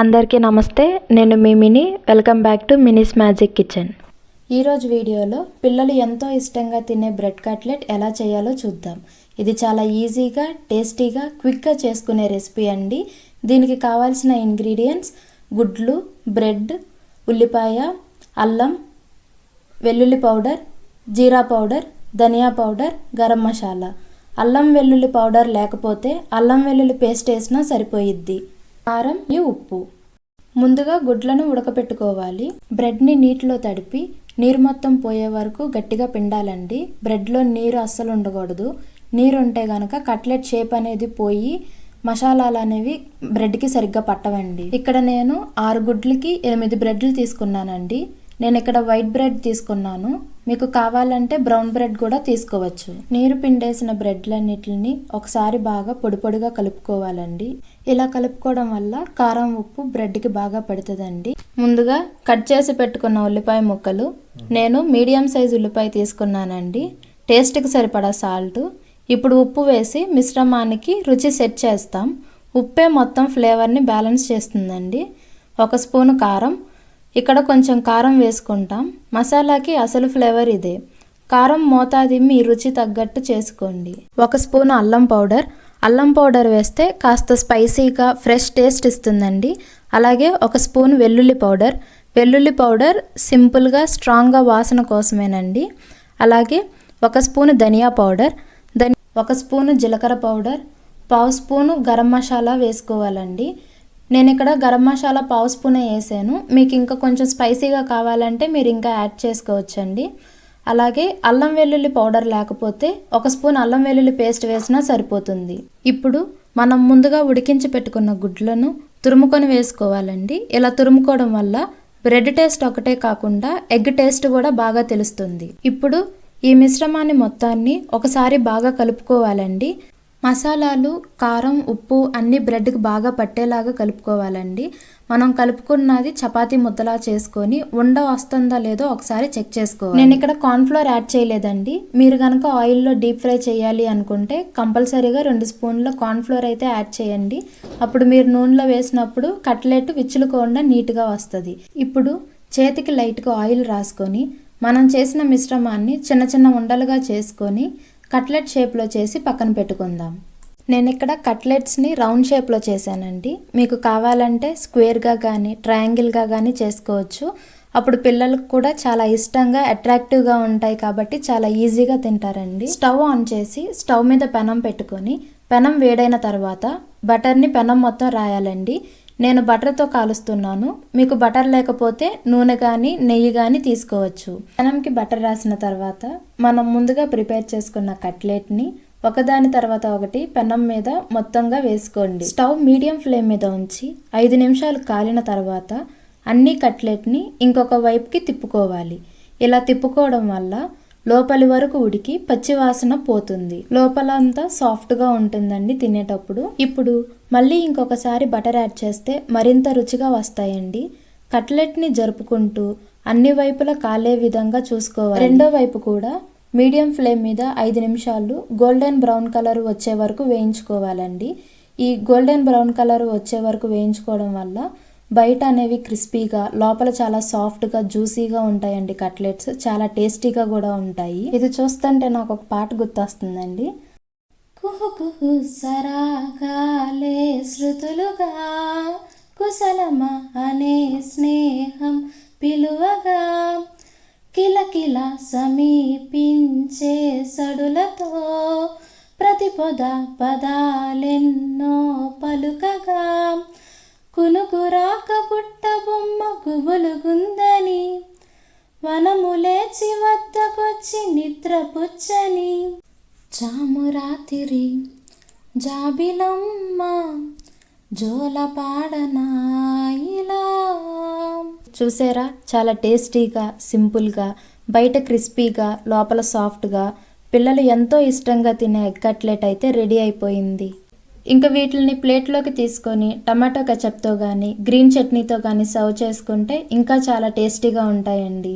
అందరికీ నమస్తే నేను మీ Mini. Welcome back to Mini's magic kitchen. ఈరోజు వీడియోలో పిల్లలు ఎంతో ఇష్టంగా తినే బ్రెడ్ కట్లెట్ ఎలా చేయాలో చూద్దాం. ఇది చాలా ఈజీగా టేస్టీగా క్విక్గా చేసుకునే రెసిపీ అండి. దీనికి కావాల్సిన ఇంగ్రీడియంట్స్ గుడ్లు బ్రెడ్ ఉల్లిపాయ అల్లం వెల్లుల్లి పౌడర్ జీరా పౌడర్ ధనియా పౌడర్ గరం మసాలా. అల్లం వెల్లుల్లి పౌడర్ లేకపోతే అల్లం వెల్లుల్లి పేస్ట్ వేసినా సరిపోయిద్ది. కారం ఈ ఉప్పు. ముందుగా గుడ్లను ఉడకపెట్టుకోవాలి. బ్రెడ్ని నీటిలో తడిపి నీరు మొత్తం పోయే వరకు గట్టిగా పిండాలండి. బ్రెడ్లో నీరు అస్సలు ఉండకూడదు. నీరు ఉంటే కనుక కట్లెట్ షేప్ అనేది పోయి మసాలాలు అనేవి బ్రెడ్కి సరిగ్గా పట్టవండి. ఇక్కడ నేను ఆరు గుడ్లకి ఎనిమిది బ్రెడ్లు తీసుకున్నానండి. నేను ఇక్కడ వైట్ బ్రెడ్ తీసుకున్నాను. మీకు కావాలంటే బ్రౌన్ బ్రెడ్ కూడా తీసుకోవచ్చు. నీరు పిండేసిన బ్రెడ్లన్నిటిని ఒకసారి బాగా పొడి పొడిగా కలుపుకోవాలండి. ఇలా కలుపుకోవడం వల్ల కారం ఉప్పు బ్రెడ్కి బాగా పడుతుందండి. ముందుగా కట్ చేసి పెట్టుకున్న ఉల్లిపాయ ముక్కలు. నేను మీడియం సైజ్ ఉల్లిపాయ తీసుకున్నానండి. టేస్ట్కి సరిపడా సాల్ట్. ఇప్పుడు ఉప్పు వేసి మిశ్రమానికి రుచి సెట్ చేస్తాం. ఉప్పే మొత్తం ఫ్లేవర్ని బ్యాలెన్స్ చేస్తుందండి. ఒక స్పూను కారం ఇక్కడ కొంచెం కారం వేసుకుంటాం. మసాలాకి అసలు ఫ్లేవర్ ఇదే. కారం మోతాది మీ రుచి తగ్గట్టు చేసుకోండి. ఒక స్పూన్ అల్లం పౌడర్. అల్లం పౌడర్ వేస్తే కాస్త స్పైసీగా ఫ్రెష్ టేస్ట్ ఇస్తుందండి. అలాగే ఒక స్పూన్ వెల్లుల్లి పౌడర్. వెల్లుల్లి పౌడర్ సింపుల్గా స్ట్రాంగ్గా వాసన కోసమేనండి. అలాగే ఒక స్పూన్ ధనియా పౌడర్. ధని ఒక స్పూను జీలకర్ర పౌడర్. పావు స్పూను గరం మసాలా వేసుకోవాలండి. నేను ఇక్కడ గరం మసాలా పావు స్పూనే వేసాను. మీకు ఇంకా కొంచెం స్పైసీగా కావాలంటే మీరు ఇంకా యాడ్ చేసుకోవచ్చండి. అలాగే అల్లం వెల్లుల్లి పౌడర్ లేకపోతే ఒక స్పూన్ అల్లం వెల్లుల్లి పేస్ట్ వేసినా సరిపోతుంది. ఇప్పుడు మనం ముందుగా ఉడికించి పెట్టుకున్న గుడ్లను తురుముకొని వేసుకోవాలండి. ఇలా తురుముకోవడం వల్ల బ్రెడ్ టేస్ట్ ఒకటే కాకుండా ఎగ్ టేస్ట్ కూడా బాగా తెలుస్తుంది. ఇప్పుడు ఈ మిశ్రమాన్ని మొత్తాన్ని ఒకసారి బాగా కలుపుకోవాలండి. మసాలాలు కారం ఉప్పు అన్ని బ్రెడ్కి బాగా పట్టేలాగా కలుపుకోవాలండి. మనం కలుపుకున్నది చపాతి ముద్దలా చేసుకొని ఉండ వస్తుందా లేదో ఒకసారి చెక్ చేసుకోవాలి. నేను ఇక్కడ కార్న్ఫ్లోర్ యాడ్ చేయలేదండి. మీరు కనుక ఆయిల్లో డీప్ ఫ్రై చేయాలి అనుకుంటే కంపల్సరీగా రెండు స్పూన్ల కార్న్ఫ్లోర్ అయితే యాడ్ చేయండి. అప్పుడు మీరు నూనెలో వేసినప్పుడు కట్లెట్ విచ్చులుకోకుండా నీట్గా వస్తుంది. ఇప్పుడు చేతికి లైట్గా ఆయిల్ రాసుకొని మనం చేసిన మిశ్రమాన్ని చిన్న చిన్న ఉండలుగా చేసుకొని కట్లెట్ షేప్లో చేసి పక్కన పెట్టుకుందాం. నేను ఇక్కడ కట్లెట్స్ని రౌండ్ షేప్లో చేశానండి. మీకు కావాలంటే స్క్వేర్గా కానీ ట్రయాంగిల్గా కానీ చేసుకోవచ్చు. అప్పుడు పిల్లలకు కూడా చాలా ఇష్టంగా అట్రాక్టివ్గా ఉంటాయి కాబట్టి చాలా ఈజీగా తింటారండి. స్టవ్ ఆన్ చేసి స్టవ్ మీద పెనం పెట్టుకొని పెనం వేడైన తర్వాత బటర్ని పెనం మొత్తం రాయాలండి. నేను బటర్తో కాలుస్తున్నాను. మీకు బటర్ లేకపోతే నూనె కానీ నెయ్యి కానీ తీసుకోవచ్చు. పెనంకి బటర్ రాసిన తర్వాత మనం ముందుగా ప్రిపేర్ చేసుకున్న కట్లెట్ని ఒకదాని తర్వాత ఒకటి పెనం మీద మొత్తంగా వేసుకోండి. స్టవ్ మీడియం ఫ్లేమ్ మీద ఉంచి ఐదు నిమిషాలు కాలిన తర్వాత అన్ని కట్లెట్ని ఇంకొక వైపుకి తిప్పుకోవాలి. ఇలా తిప్పుకోవడం వల్ల లోపలి వరకు ఉడికి పచ్చివాసన పోతుంది. లోపలంతా సాఫ్ట్గా ఉంటుందండి తినేటప్పుడు. ఇప్పుడు మళ్ళీ ఇంకొకసారి బటర్ యాడ్ చేస్తే మరింత రుచిగా వస్తాయండి. కట్లెట్ని జరుపుకుంటూ అన్ని వైపులా కాలే విధంగా చూసుకోవాలి. రెండో వైపు కూడా మీడియం ఫ్లేమ్ మీద ఐదు నిమిషాలు గోల్డెన్ బ్రౌన్ కలర్ వచ్చే వరకు వేయించుకోవాలండి. ఈ గోల్డెన్ బ్రౌన్ కలర్ వచ్చే వరకు వేయించుకోవడం వల్ల బయట అనేవి క్రిస్పీగా లోపల చాలా సాఫ్ట్గా జ్యూసీగా ఉంటాయండి కట్లెట్స్. చాలా టేస్టీగా కూడా ఉంటాయి. ఇది చూస్తుంటే నాకు ఒక పాట గుర్తొస్తుందండి. కుహు కుహు సరాగాలే శృతులుగా కుశలమ అనే స్నేహం పిలువగా కిలకిల సమీపించే సడులతో ప్రతి పొద పదాలెన్నో పలుకగా కునుకు రాక పుట్ట బొమ్మ గుబులుగుందని వనము లేచి వద్దకొచ్చి నిద్రపుచ్చని చామురాతిరి జాబిలమ్మ జోలపాడనాయిలా చూసారా? చాలా టేస్టీగా సింపుల్గా బయట క్రిస్పీగా లోపల సాఫ్ట్గా పిల్లలు ఎంతో ఇష్టంగా తినే ఎగ్ కట్లెట్ అయితే రెడీ అయిపోయింది. ఇంకా వీటిని ప్లేట్లోకి తీసుకొని టమాటో కచప్తో కానీ గ్రీన్ చట్నీతో కానీ సర్వ్ చేసుకుంటే ఇంకా చాలా టేస్టీగా ఉంటాయండి.